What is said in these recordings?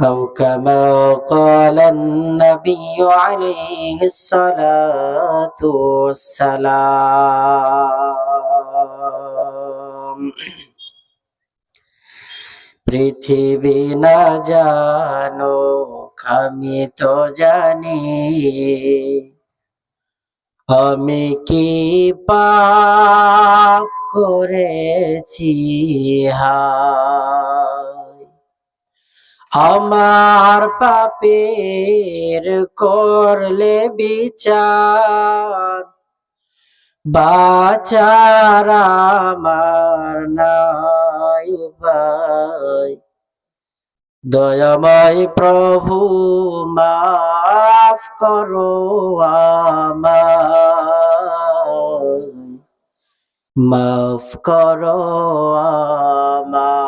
أو كما قال النبي عليه الصلاة والسلام পৃথিবী না জানো আমি তো জানি আমি কি পাপ করেছি হায় আমার পাপের করলে বিচার। বাচার আমার নাই উপায়। দয়াময় প্রভু, মাফ করো আমায়। মাফ করো আমায়।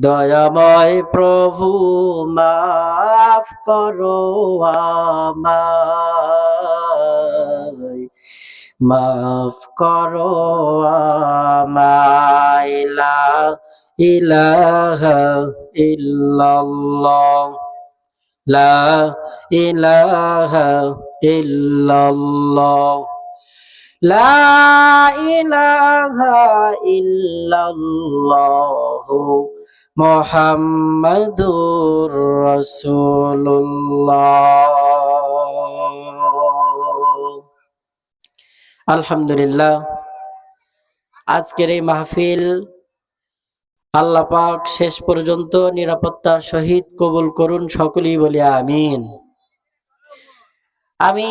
দয়াময় প্রভু মাফ করো মাফ করো আমায় লা ইলাহা ইল্লাল্লাহ। লা ইলাহা ইল্লাল্লাহ। লা ইলাহা ইল্লাল্লাহ মুহাম্মাদুর রাসূলুল্লাহ। আলহামদুলিল্লাহ। আজকের এই মাহফিল আল্লাহ পাক শেষ পর্যন্ত নিরাপত্তার সহিত কবুল করুন সকলেই বলি আমিন। আমি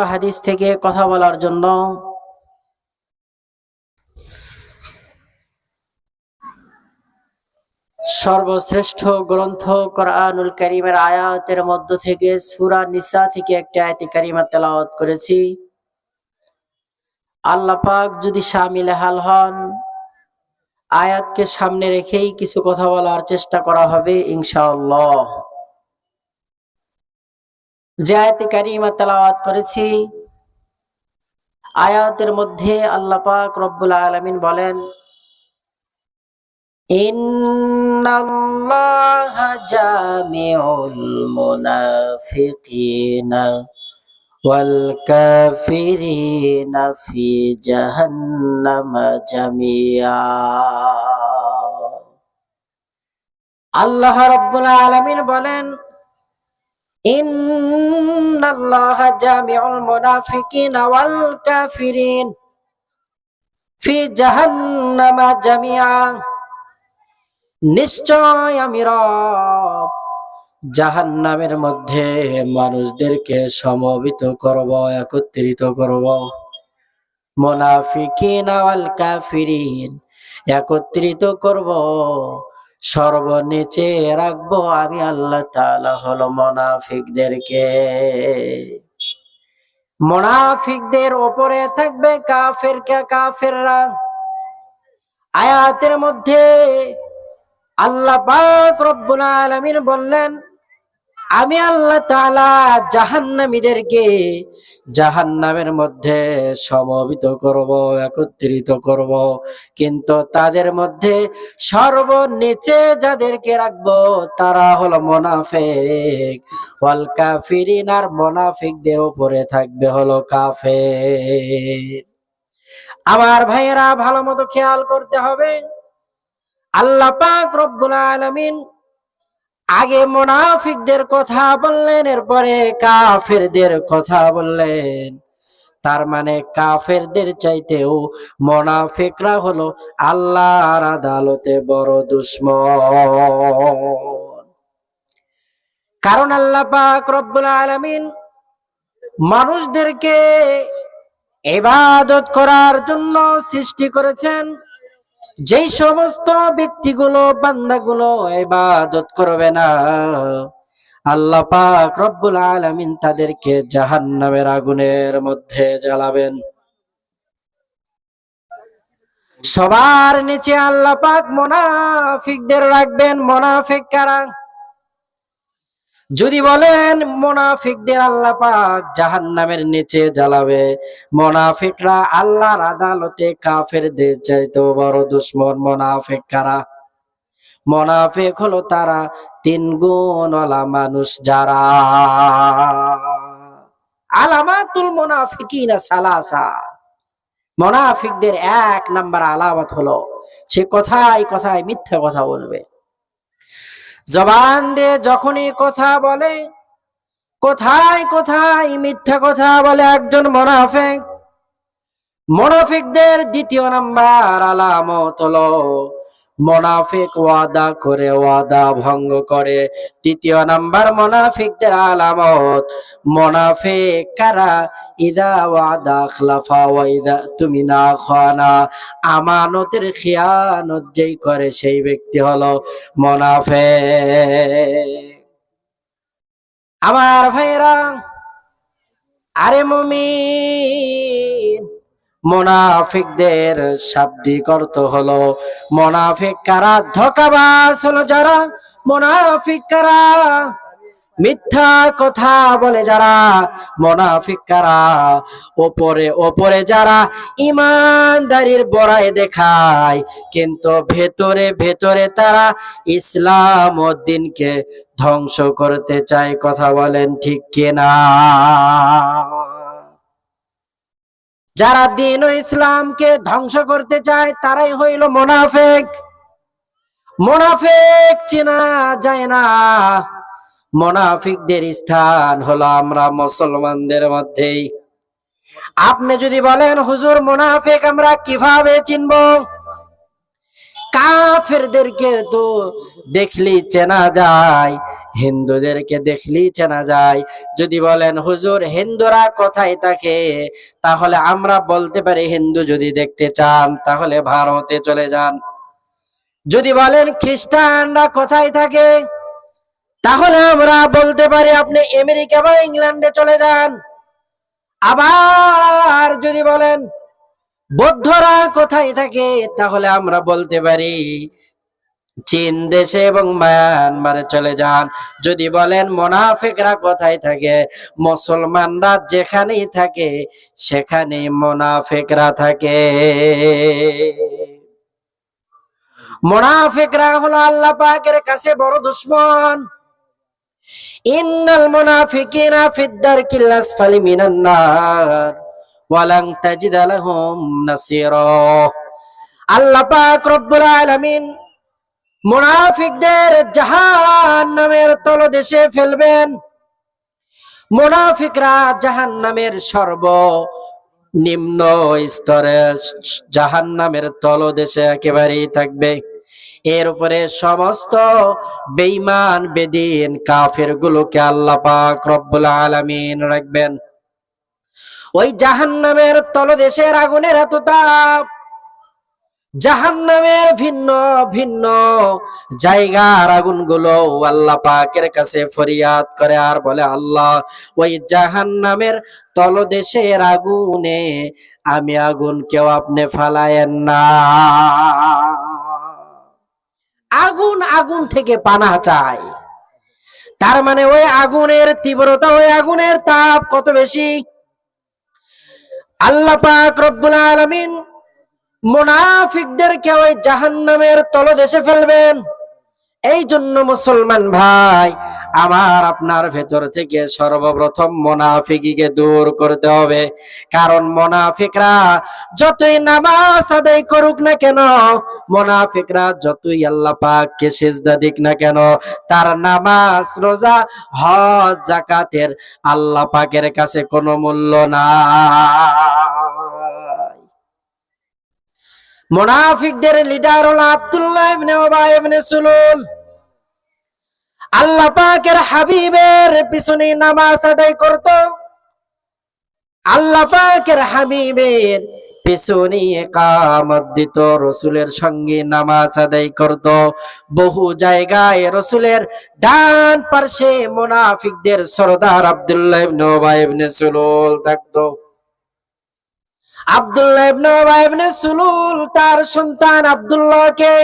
ও হাদিস থেকে কথা বলার জন্য। সর্বশ্রেষ্ঠ গ্রন্থ কোরআনুল করিমের আয়াতের মধ্য থেকে সুরা নিসা থেকে একটি আয়াতে কারিমা তেলাওয়াত করেছি। আল্লাহ পাক যদি শামিল হাল হন, আয়াতকে সামনে রেখেই কিছু কথা বলার চেষ্টা করা হবে ইনশাআল্লাহ। যে আয়াতে কারিমা তেলাওয়াত করেছি, আয়াতের মধ্যে আল্লাহ পাক রব্বুল আলামিন বলেন আল্লাহ রব্বুল আলামিন বলেন ইন্নাল্লাহা জামিউল মুনাফিকিনা ওয়াল কাফিরিন ফি জাহান্নামা জামিয়া নিশ্চয় আমি রব, জাহান্নামের মধ্যে মানুষদেরকে সমবেত করব, একত্রিত করব। মুনাফিকিন ওয়াল কাফিরিন, একত্রিত করব। সর্বনিচে রাখব আমি আল্লাহ তালা হলো মোনাফিকদেরকে। মুনাফিকদের ওপরে থাকবে কাফের কে কাফেররা। আয়াতের মধ্যে আল্লাহ পাক রব্বুল আলামিন বললেন আমি আল্লাহ তাআলা জাহান্নামীদেরকে জাহান্নামের মধ্যে সমবিত করব, একত্রিত করব। কিন্তু তাদের মধ্যে সর্বনিচে যাদেরকে রাখব, তারা হলো মোনাফেক। ওয়াল কাফিরিন আর মোনাফিকদের উপরে থাকবে হলো কাফের। আমার ভাইয়েরা ভালো মতো খেয়াল করতে হবে। আল্লাহ পাক রব্বুল আলামিন আগে মোনাফিকদের কথা বললেন, এরপরে কাফেরদের কথা বললেন। তার মানে কাফেরদের চাইতেও মোনাফিকরা হলো আল্লাহর আদালতে বড় দুশ্মন। কারণ আল্লাহ পাক রব্বুল আলামিন মানুষদেরকে ইবাদত করার জন্য সৃষ্টি করেছেন। যেই সমস্ত ব্যক্তিগুলো, বান্দাগুলো ইবাদত করবে না, আল্লাহ পাক রব্বুল আলামিন তাদেরকে জাহান্নামের আগুনের মধ্যে জ্বালাবেন। সবার নিচে আল্লাহ পাক মোনাফিকদের রাখবেন। মোনাফিক কারা? যদি বলেন মোনাফিকদের আল্লাহ পাক জাহান্নামের নিচে জ্বালাবে, মোনাফিকরা আল্লাহর আদালতে কাফেরদের চাইতে বড় দুশ্মন মোনাফিক কারা? মোনাফিক হলো তারা তিন গুণওয়ালা মানুষ যারা আলামাতুল মোনাফিকিনা সালাসা। মোনাফিকদের এক নাম্বার আলামত হলো, সে কথায় কথায় মিথ্যা কথা বলবে। জবান দিয়ে যখনই কথা বলে, কোথায় কোথায় মিথ্যা কথা বলে একজন মনাফেক? মোনাফিকদের দ্বিতীয় নাম্বার আলামত হলো মোনাফিক ওয়াদা করে ওয়াদা ভঙ্গ করে। তৃতীয় নাম্বার, মোনাফিকদের আলামত। মোনাফিক কারা? ইদা ওয়াদা খলাফা ওয়া ইদা তুমি না খানা আমানতের খিয়ানত যেই করে সেই ব্যক্তি হলো মোনাফিক। আমার ভাইরা, আরে মুমিন। মোনাফিকদের শাব্দিক অর্থ হলো মোনাফিক কারা? ধোকাবাজ হলো যারা। মোনাফিক কারা? মিথ্যা কথা বলে যারা। মোনাফিক কারা? ওপরে ওপরে যারা ইমানদারির বড়াই দেখায়, কিন্তু ভেতরে ভেতরে তারা ইসলাম ও দিনকে ধ্বংস করতে চায়। কথা বলেন ঠিক কিনা? যারা দিন ও ইসলামকে ধ্বংস করতে চায়, তারাই হইল মোনাফেক। মোনাফেক চেনা যায় না। মোনাফিকদের স্থান হলো আমরা মুসলমানদের মধ্যেই। আপনি যদি বলেন, হুজুর, মোনাফেক আমরা কীভাবে চিনব? কাফেরদেরকে তো দেখলি চেনা যায়, হিন্দুদেরকে দেখলি চেনা যায়। যদি বলেন, হুজুর, হিন্দুরা কোথায় থাকে? তাহলে আমরা বলতে পারি, হিন্দু যদি দেখতে চান, তাহলে ভারতে চলে যান। যদি বলেন, খ্রিস্টানরা কোথায় থাকে? তাহলে আমরা বলতে পারি, আপনি আমেরিকা বা ইংল্যান্ডে চলে যান। আবার যদি বলেন বৌদ্ধরা কোথায় থাকে তাহলে আমরা বলতে পারি, চীন দেশে এবং মায়ানমারে চলে যান। যদি বলেন মোনাফিকরা কোথায় থাকে, মুসলমানরা যেখানেই থাকে, সেখানেই মোনাফিকরা থাকে। মোনাফিকরা হলো আল্লাহ পাকের কাছে বড় দুশ্মন। ইন্নাল মুনাফিকিনা ফিদ দারকিল আসফালি মিনান নার ওয়ালান তাজিদ লাহুম নাসীরা। আল্লাহ পাক রব্বুল আলামিন মুনাফিকদের জাহান্নামের তলদেশে ফেলবেন। মুনাফিকরা জাহান্নামের সর্ব নিম্ন স্তরে জাহান্নামের তলদেশে একেবারেই থাকবে। এর উপরে সমস্ত বেঈমান, বেদিন কাফের গুলোকে আল্লাহ পাক রব্বুল আলামিন রাখবেন। ওই জাহান্নামের তলদেশের আগুনের এত তাপ জাহান্নামের ভিন্ন ভিন্ন জায়গার আগুনগুলো আল্লাহ পাকের কাছে ফরিয়াদ করে আর বলে, আল্লাহ, ওই জাহান্নামের তলদেশের আগুনে আমি আগুন কেউ আপনি ফালায়েন না। আগুন আগুন থেকে পানা চায় তার মানে ওই আগুনের তীব্রতা, ওই আগুনের তাপ কত বেশি? আল্লাহ পাক রব্বুল আলামিন মুনাফিকদেরকে ওই জাহান্নামের তলদেশে ফেলবেন। এই জন্য মুসলমান ভাই আমার আপনার ভেতর থেকে সর্বপ্রথম মোনাফিকিকে দূর করতে হবে। কারণ মোনাফিকরা যতই নামাজ আদায় করুক না কেন, মোনাফিকরা যতই আল্লাহ পাককে সেজদা দিক না কেন, তার নামাজ, রোজা, হজ, জাকাতের আল্লাহ পাকের কাছে কোনো মূল্য না মোনাফিকদের লিডার হলো আব্দুল্লাহ ইবনে উবাই ইবনে সুলুল। আল্লাহ পাকের হাবিবের পিছনে নামাজ আদায় করত। আল্লাহ পাকের হাবিবের পিছনে কামত দিত, রসুলের সঙ্গে নামাজ আদায় করত। বহু জায়গায় রসুলের ডান পার্শ্বে মুনাফিকদের সরদার আব্দুল্লাহ ইবনে সুলুল থাকতো। আব্দুল্লাহ ইবনে সুলুল তার সন্তান আব্দুল্লাহকে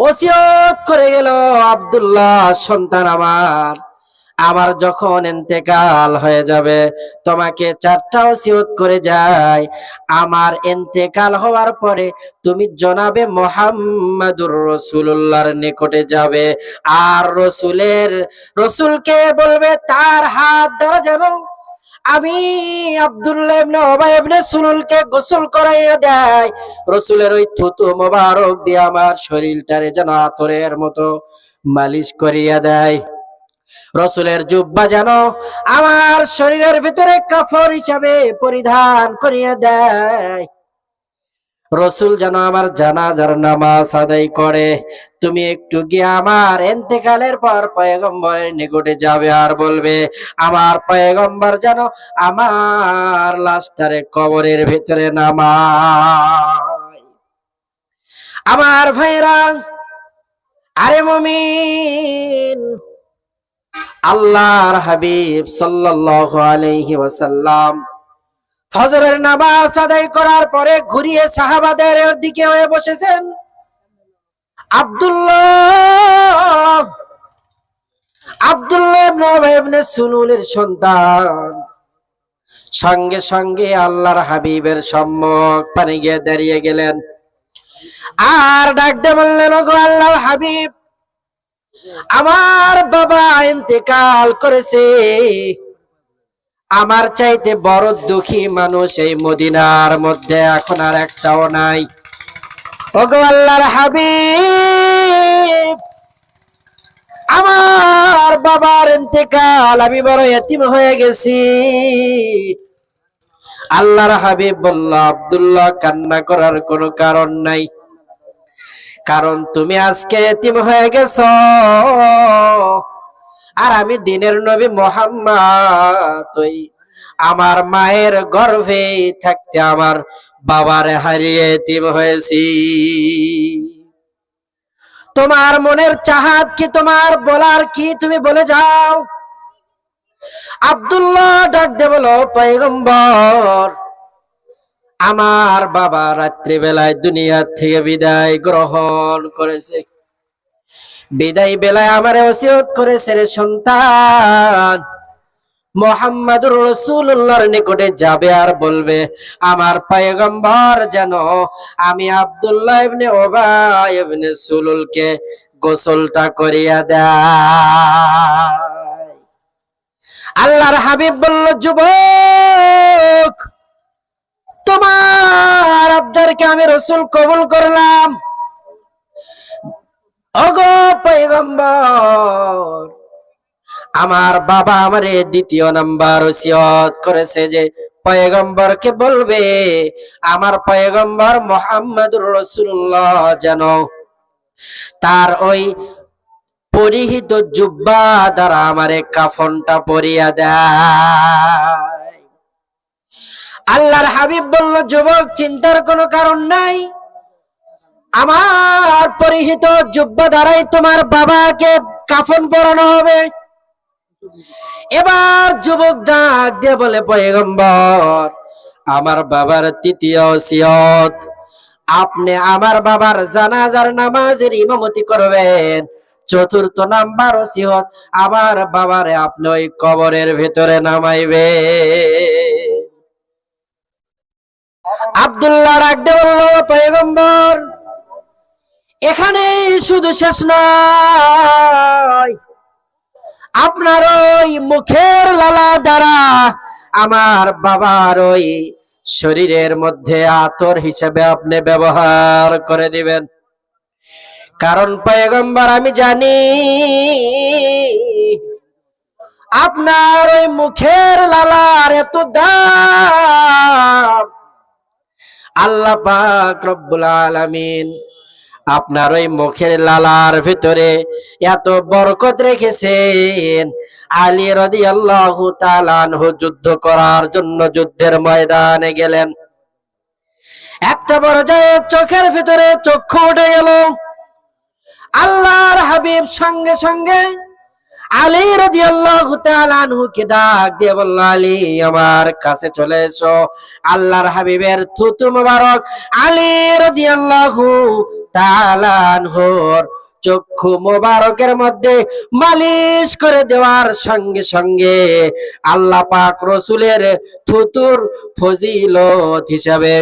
ওসিয়ত করে গেল আব্দুল্লাহ, সন্তান আমার। আমার যখন এন্তেকাল হয়ে যাবে, তোমাকে চারটা ওসিয়ত করে যায় আমার এন্তেকাল হওয়ার পরে তুমি জনাবে মোহাম্মদুর রসুল্লাহর নিকটে যাবে। আর রসুলের, রসুলকে বলবে, তার হাত ধরা যেন আমি আব্দুল্লাহ গোসল করাইয়া দেয় রসুলের ওই থুতু মোবারক দিয়ে আমার শরীরটারে যেন আতরের মতো মালিশ করিয়া দেয় রসুলের জুব্বা যেন আমার শরীরের ভিতরে কাফর হিসাবে পরিধান করিয়া দেয় রসুল যেন আমার জানাজার নামাজ আদায় করে। তুমি একটু গিয়ে আমার এন্তেকালের পর পয়গম্বরের নিকটে যাবে আর বলবে, আমার পয়গম্বর যেন আমার লাশটারে কবরের ভিতরে নামায়। আমার ভাইরা, আরে মমিন, আল্লাহর হাবিব সাল্লাল্লাহু আলাইহি ওয়াসাল্লাম ফজরের নামাজ আদায় করার পরে ঘুরিয়ে সাহাবাদের দিকে হয়ে বসেছেন। আব্দুল্লাহ আব্দুল্লাহ সুলুলের সন্তান। সঙ্গে সঙ্গে আল্লাহর হাবিবের সম্মুখ পানি গিয়ে দাঁড়িয়ে গেলেন। আর ডাকতে বললেন, ওগো আল্লাহর হাবিব, আমার বাবা ইন্তেকাল করেছে। আমার চাইতে বড় দুঃখী মানুষ এই মদিনার মধ্যে এখন আর একটাও নাই। ওগো আল্লাহর হাবিব, আমার বাবার ইন্তেকাল, আমি বড় এতিম হয়ে গেছি। আল্লাহর হাবিব বলল, আব্দুল্লাহ, কান্না করার কোনো কারণ নাই। কারণ তুমি আজকে এতিম হয়ে গেছ। আর আমি দিনের নবী মোহাম্মদ আমার মায়ের গর্ভে থাকতে আমার বাবারে হারিয়ে এতিম হয়েছি। তোমার মনের চাহাত কি তোমার বলার কি তুমি বলে যাও? আব্দুল্লাহ ডাক দে বলো, পয়গম্বর, আমার বাবা রাত্রিবেলায় দুনিয়া থেকে বিদায় গ্রহণ করেছে। বিদায় বেলায় আমার ওসিয়ত করেছে রে সন্তান। মোহাম্মদুর রসুল্লাহর নিকটে যাবে আর বলবে, আমার পয়গম্বর যেন আমি আব্দুল্লাহ ইবনে ওবাই ইবনে সুলুলকে গোসলটা করিয়া দেয়। আল্লাহর হাবিব বলল, যুবক, তোমার আব্দারকে আমি রসুল কবুল করলাম। অগো পৈগম্বর আমার বাবা আমারে দ্বিতীয় নাম্বার ওসিয়ত করেছে যে পয়গম্বরকে বলবে, আমার পয়গম্বর মোহাম্মদুর রসুল্লাহ যেন তার ওই পরিহিত জুব্বা দ্বারা আমারে কাফনটা পরিয়া দেয়। আল্লাহর হাবিব বলল, যুবক, চিন্তার কোনো কারণ নাই। আমার পরিহিত জুব্বা দ্বারাই তোমার বাবাকে কাফন পরানো হবে। এবার যুবক ডাক দিয়ে বলে, পয়গম্বর, আমার বাবার তৃতীয় সিয়ত আপনি আমার বাবার জানাজার নামাজের ইমামতি করবেন। চতুর্থ নাম্বার ওসিয়ত, আমার বাবারে আপনি ওই কবরের ভিতরে নামাইবে আব্দুল্লাহ রাখতে বলল, পয়গম্বর এখানে শুধু শেষ নয়। আপনার ওই মুখের লালা দ্বারা আমার বাবার ওই শরীরের মধ্যে আতর হিসেবে আপনি ব্যবহার করে দিবেন। কারণ পয়গম্বর, আমি জানি আপনার ওই মুখের লালার এত দাম। আল্লাহ পাক রব্বুল আলামিন আপনার ওই মুখের লালার ভিতরে এত বরকত রেখেছেন। আলী রদি আল্লাহ যুদ্ধ করার জন্য যুদ্ধের ময়দানে গেলেন। একটা পর্যায়ে চোখের ভিতরে চক্ষু উঠে গেল। আল্লাহর হাবিব সঙ্গে সঙ্গে আলী তাআলা আনহুকে ডাক দিয়ে বলল, আলী, আমার কাছে চলে এসো। আল্লাহর হাবিবের থুতু মোবারক। আলী তাআলা আনহুর চক্ষু মোবারকের মধ্যে মালিশ করে দেওয়ার সঙ্গে সঙ্গে আল্লাহ পাক রসুলের থুতুর ফজিলত হিসাবে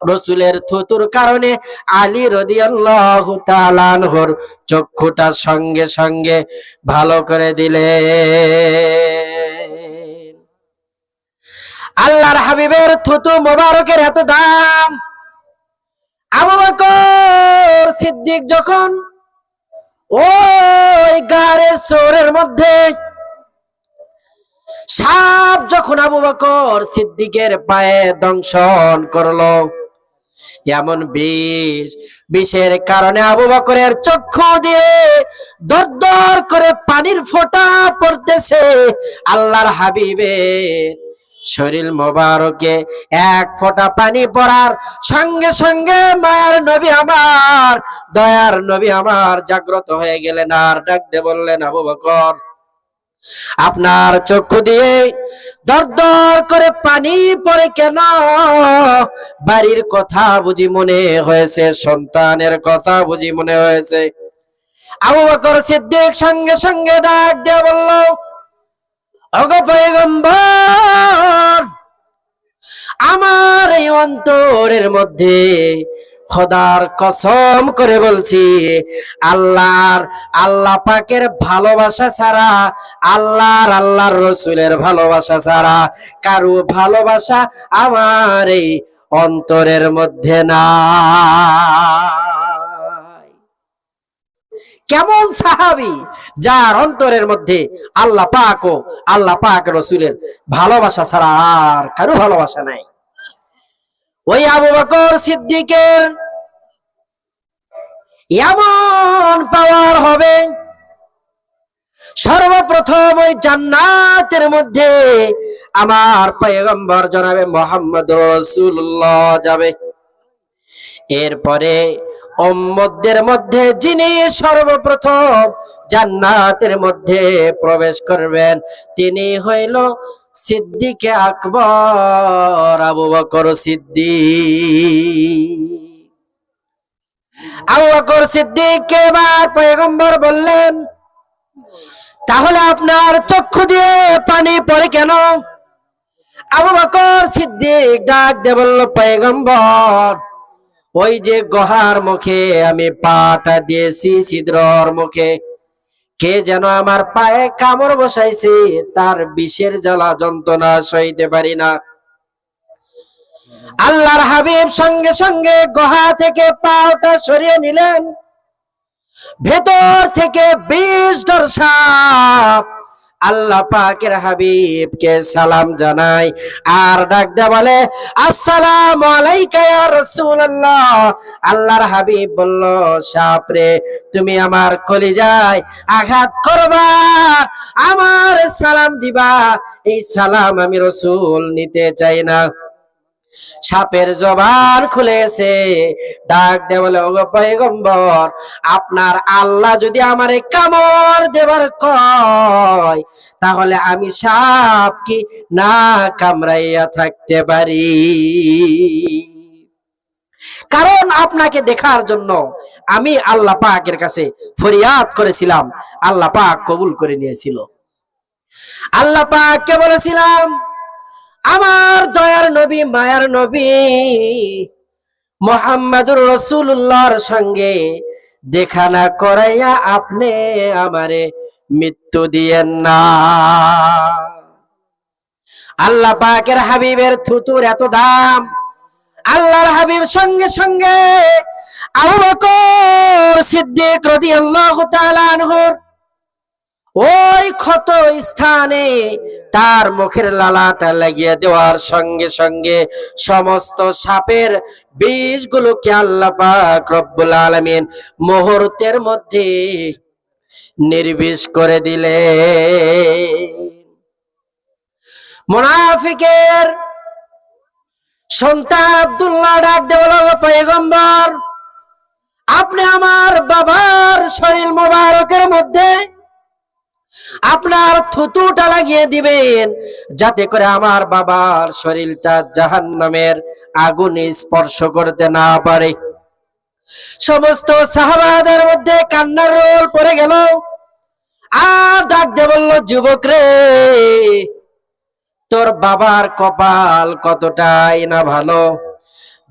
রসুলের থুতুর কারণে আলী তাআলা আনহুর চক্ষুটা সঙ্গে সঙ্গে ভালো করে দিলে আল্লাহর হাবিবের থুতু মোবারকের এত দাম। আবু সিদ্দিক যখন ওই গাড়ের সোরের মধ্যে, সাপ যখন সিদ্দিকের পায়ে দংশন করল, এমন বিষ, বিষের কারণে আবু বকরের চক্ষু দিয়ে দর দর করে পানির ফোঁটা পড়তেছে আল্লাহর হাবিবের শরীর মোবারকে এক ফোঁটা পানি পড়ার সঙ্গে সঙ্গে মায়ের নবী আমার, দয়ার নবী আমার জাগ্রত হয়ে গেলেন আর ডাক দিয়ে বললেন, আবু বকর, আপনার চক্ষু দিয়ে দর দর করে পানি পড়ে কেন? বাড়ির কথা বুঝি মনে হয়েছে, সন্তানের কথা বুঝি মনে হয়েছে। আবু বকর সিদ্দিক সঙ্গে সঙ্গে ডাক দিয়ে বলল আমার এই অন্তরের মধ্যে খোদার কসম করে বলছি, আল্লাহর, আল্লাহ পাকের ভালোবাসা ছাড়া, আল্লাহর আল্লাহর রসুলের ভালোবাসা ছাড়া কারও ভালোবাসা আমার এই অন্তরের মধ্যে নাই। কেমন সাহাবি? যার অন্তরের মধ্যে আল্লাহ পাক ও আল্লাহ পাক রসুলের ভালোবাসা ছাড়া আর কারও ভালোবাসা নাই। ওই আবু বকর সিদ্দিকের এমন পাওয়ার হবে, সর্বপ্রথম ওই জান্নাতের মধ্যে আমার পয়গম্বর জনাবে মোহাম্মদ রসুল্লাহ যাবে। এরপরে উম্মতদের মধ্যে যিনি সর্বপ্রথম জান্নাতের মধ্যে প্রবেশ করবেন, তিনি হইল সিদ্দিকে আকবর, আবু বকর সিদ্দিক। আবু বকর সিদ্দিককে এবার পয়গম্বর বললেন, তাহলে আপনার চক্ষু দিয়ে পানি পড়ে কেন? আবু বকর সিদ্দিক ডাক দিয়ে বলল, পয়গম্বর ওই যে গহার মুখে আমি পাটা দিয়েছি ছিদ্রর মুখে। কে যেন আমার পায়ে কামড় বসাইছে, তার বিষের জ্বালা যন্ত্রণা সইতে পারি না। আল্লাহর হাবিব সঙ্গে সঙ্গে গহা থেকে পাওটা সরিয়ে নিলেন। ভেতর থেকে বিষ সাপ আল্লাহ পাকের হাবিবকে সালাম জানাই। আর ডাক দে বলে, আসসালাম আল্লাহর হাবিব বলল, সাপরে, তুমি আমার কলিজায় আঘাত করবা। আমার সালাম দিবা। এই সালাম আমি রসুল নিতে চাই না। সাপের জবান খুলেছে। ডাক দে বলে, ওগো পয়গম্বর, আপনার আল্লাহ যদি আমারে কামড় দেবার কয়, তাহলে আমি সাপ কি না কামড়াইয়া থাকতে পারি? কারণ আপনাকে দেখার জন্য আমি আল্লাহ পাকের কাছে ফরিয়াদ করেছিলাম। আল্লাহ পাক কবুল করে নিয়েছিল। আল্লাহ পাককে বলেছিলাম আমার দয়ার নবী, মায়ার নবী মোহাম্মদুর রসুল্লাহর সঙ্গে দেখা না করাইয়া আপনি আমারে মৃত্যু দিয়েন না। আল্লাহ পাকের হাবিবের থুতুর এত দাম। আল্লাহর হাবিব সঙ্গে সঙ্গে আবু বকর সিদ্দিক রাদিয়াল্লাহু তাআলা আনহুর ওই ক্ষত স্থানে তার মুখের লালাটা লাগিয়ে দেওয়ার সঙ্গে সঙ্গে সমস্ত সাপের বিষগুলোকে আল্লাহ রব্বুল আলামিন মুহূর্তের মধ্যে নির্বিষ করে দিলে মুনাফিকের সন্তান আব্দুল্লাহ ডাক আপনি আমার বাবার শরীর মোবারকের মধ্যে আপনার থুতুটা লাগিয়ে দিবেন, যাতে করে আমার বাবার শরীরটা জাহান্নামের আগুনে স্পর্শ করতে না পারে। সমস্ত সাহাবাদের মধ্যে কান্নার রোল পড়ে গেল। আর ডাক দে বলল, যুবক রে, তোর বাবার কপাল কতটাই না ভালো?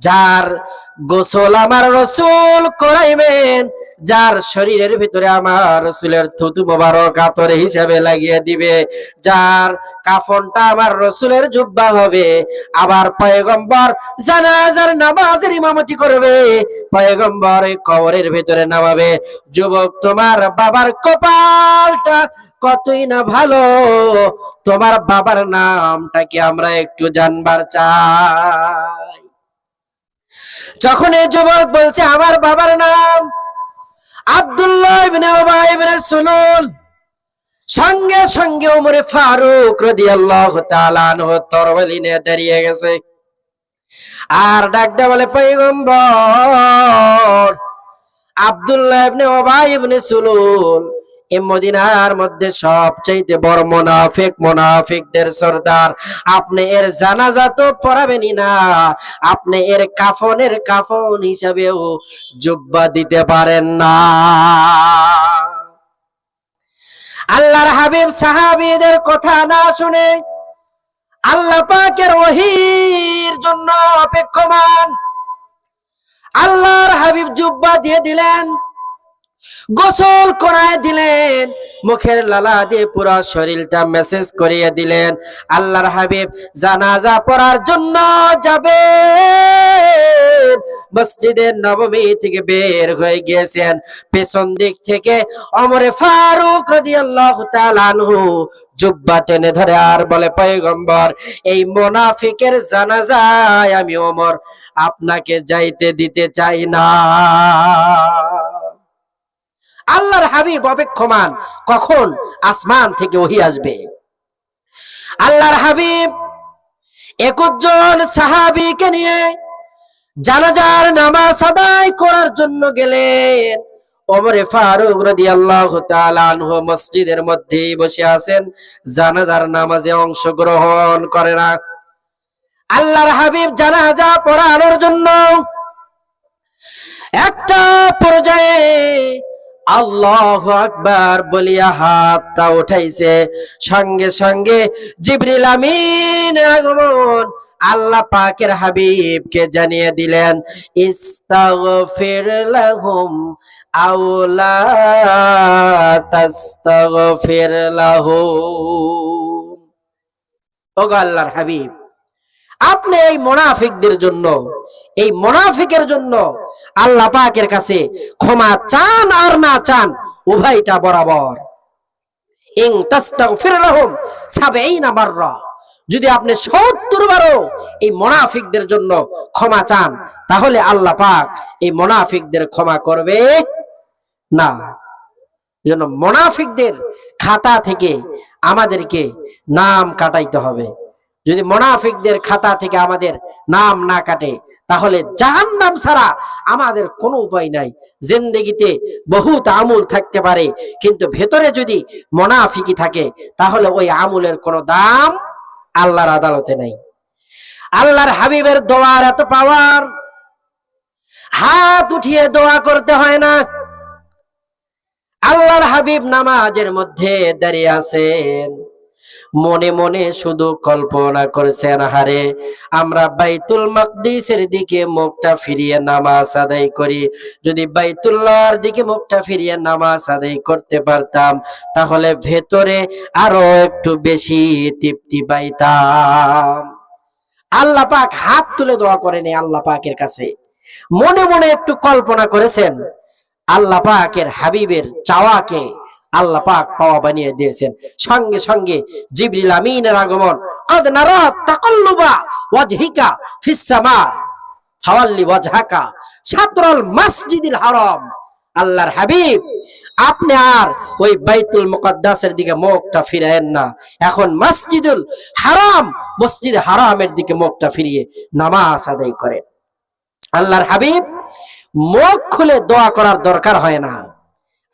যার গোসল আমার রসুল করাইবেন যার শরীরের ভিতরে আমার রসুলের থুতু মোবারক আতর হিসাবে লাগিয়ে দিবে, যার কাফনটা আমার রসুলের জুব্বা হবে। আবার পয়গম্বর জানাজার নামাজের ইমামতি করবে, পয়গম্বর কবরের ভিতরে নামাবে। যুবক, তোমার বাবার কপালটা কতই না ভালো, তোমার বাবার নামটা কি আমরা একটু জানবার চাই। যখন এই যুবক বলছে, আমার বাবার নাম আব্দুল্লাহ সঙ্গে সঙ্গে ওমরে ফারুক রাদিয়াল্লাহু দাঁড়িয়ে গেছে। আর ডাক দেয়া বলে, পয়গম্বর, আব্দুল্লাহ ইবনে উবাই ইবনে সুলুল মদিনার মধ্যে সবচাইতে বড় মোনাফিক মোনাফিকদের সর্দার। আপনি এর জানাজা তো পড়াবেনই না। আপনি এর কাফনের কাফন হিসাবেও জুব্বা দিতে পারেন না। আল্লাহর হাবিব সাহাবীদের কথা না শুনে আল্লাহ পাকের ওহির জন্য অপেক্ষমান। আল্লাহর হাবিব জুব্বা দিয়ে দিলেন। গোসল করায় দিলেন, মুখের লালা দিয়ে পুরো শরীরটা মেসেজ করিয়ে দিলেন। আল্লাহর হাবিব জানাজা পড়ার জন্য যাবে মসজিদের নবমী থেকে বের হয়ে গিয়েছেন। পেছন দিক থেকে অমরে ফারুক রাদিয়াল্লাহু তাআলা আনহু জুব্বা টেনে ধরে আর বলে, পয়গম্বর, এই মোনাফিকের জানাজায় আমি ওমর আপনাকে যাইতে দিতে চাই না। আল্লাহর হাবিব অপেক্ষমান। কখন? আসমান থেকে ওহি আসবে। আল্লাহর হাবিব একুশ জন সাহাবিকে নিয়ে জানাজার নামাজ আদায় করার জন্য গেলেন। ওমরে ফারুক মসজিদের মধ্যেই বসে আছেন। জানাজার নামাজে অংশগ্রহণ করে না। আল্লাহর হাবিব জানাজা পড়ানোর জন্য একটা পর্যায়ে আল্লাহ আকবার বলিয়া হাতটা উঠাইছে। সঙ্গে সঙ্গে জিবরিল আমিন আগমন আল্লাহ পাকের হাবিবকে জানিয়ে দিলেন, ইস্তাগফির লাহুম আওলা তাস্তাগফির লাহুম। ওগো আল্লাহর হাবিব, আপনি এই মোনাফিকদের জন্য, এই মোনাফিকের জন্য আল্লাহ পাকের কাছে ক্ষমা চান আর না চান, উভয়টা বরাবর। ইং তাস্তাগফির লাহুম সাবঈনা মাররা। যদি আপনি সত্তর বারও এই মোনাফিকদের জন্য ক্ষমা চান, তাহলে আল্লাহ পাক এই মোনাফিকদের ক্ষমা করবে না। জন্য মোনাফিকদের খাতা থেকে আমাদেরকে নাম কাটাইতে হবে। যদি মোনাফিকদের খাতা থেকে আমাদের নাম না কাটে তাহলে জাহান নাম ছাড়া আমাদের কোনো উপায় নাই। জিন্দগিতে বহুত আমুল থাকতে পারে, কিন্তু ভেতরে যদি মোনাফিকি থাকে, তাহলে ওই আমুলের কোনো দাম আল্লাহর আদালতে নাই। আল্লাহর হাবিবের দোয়ার এত পাওয়ার হাত উঠিয়ে দোয়া করতে হয় না। আল্লাহর হাবিব নামাজের মধ্যে দাঁড়িয়ে আছেন। মনে মনে শুধু কল্পনা করেছেন, হারে আমরা বাইতুল মাকদিসের দিকে মুখটা ফিরিয়ে নামাজ আদায় করি। যদি বাইতুল্লাহর দিকে মুখটা ফিরিয়ে নামাজ আদায় করতে পারতাম, তাহলে ভেতরে আরও একটু বেশি তৃপ্তি পাইতাম। আল্লাহ পাক হাত তুলে দোয়া করেনি আল্লাহ পাকের কাছে। মনে মনে একটু কল্পনা করেছেন, আল্লাহ পাকের হাবিবের চাওয়াকে আল্লাহ পাক পাওয়া বানিয়ে দিয়েছেন। সঙ্গে সঙ্গে জিবরিল আমিনের আগমন কদ নারা তাকাল্লুবা ওয়াজহিকা ফিস সামা, ফাওয়াল্লি ওয়াজহাকা শাতরাল মসজিদিল হারাম। আল্লাহর হাবিব, আপনি আর ওই বাইতুল মুকদ্দাসের দিকে মুখটা ফিরায়েন না। এখন মসজিদুল হারাম, মসজিদ হারামের দিকে মুখটা ফিরিয়ে নামাজ আদায় করেন। আল্লাহর হাবিব, মুখ খুলে দোয়া করার দরকার হয় না।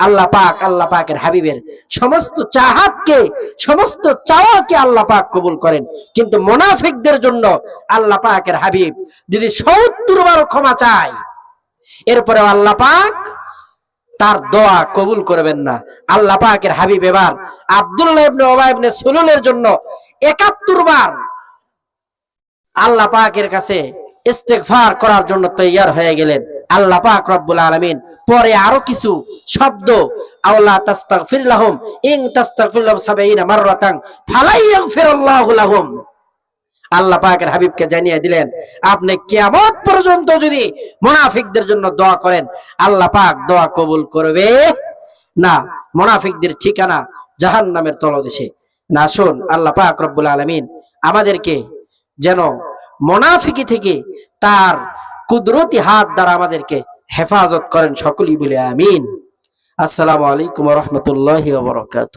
আল্লাহ পাক, আল্লাহ পাকের হাবিবের সমস্ত চাহাতকে, সমস্ত চাওয়াকে আল্লাহ পাক কবুল করেন। কিন্তু মোনাফিকদের জন্য আল্লাহ পাকের হাবিব যদি সত্তর বার ক্ষমা চায় এরপরে আল্লাহ পাক তার দোয়া কবুল করবেন না। আল্লাহ পাকের হাবিব এবার আব্দুল্লাহ ইবনে ওবাই ইবনে সুলুলের জন্য একাত্তর বার আল্লাহ পাকের কাছে ইস্তেগফার করার জন্য তৈয়ার হয়ে গেলেন। আল্লাহ রব্বুল পরে আরও কিছু শব্দ আল্লাহ তাস্তাগফির লাহুম ইন তাস্তাগফির লাহুম 70 মাররাতান ফালাই ইয়াগফিরুল্লাহু লাহুম। আল্লাহ পাকের হাবিবকে জানিয়ে দিলেন, আপনি কিয়ামত পর্যন্ত যদি মুনাফিকদের জন্য দোয়া করেন, আল্লাহ পাক দোয়া কবুল করবে না। মুনাফিকদের ঠিকানা জাহান্নামের তলদেশে। না, শুন, আল্লাহ পাক রব্বুল আলামিন আমাদেরকে যেন মোনাফিকি থেকে তার কুদরতি হাত দ্বারা আমাদেরকে হেফাজত করেন সকলেই বলে আমিন। আসসালামু আলাইকুম রহমতুল্লাহ বরকাত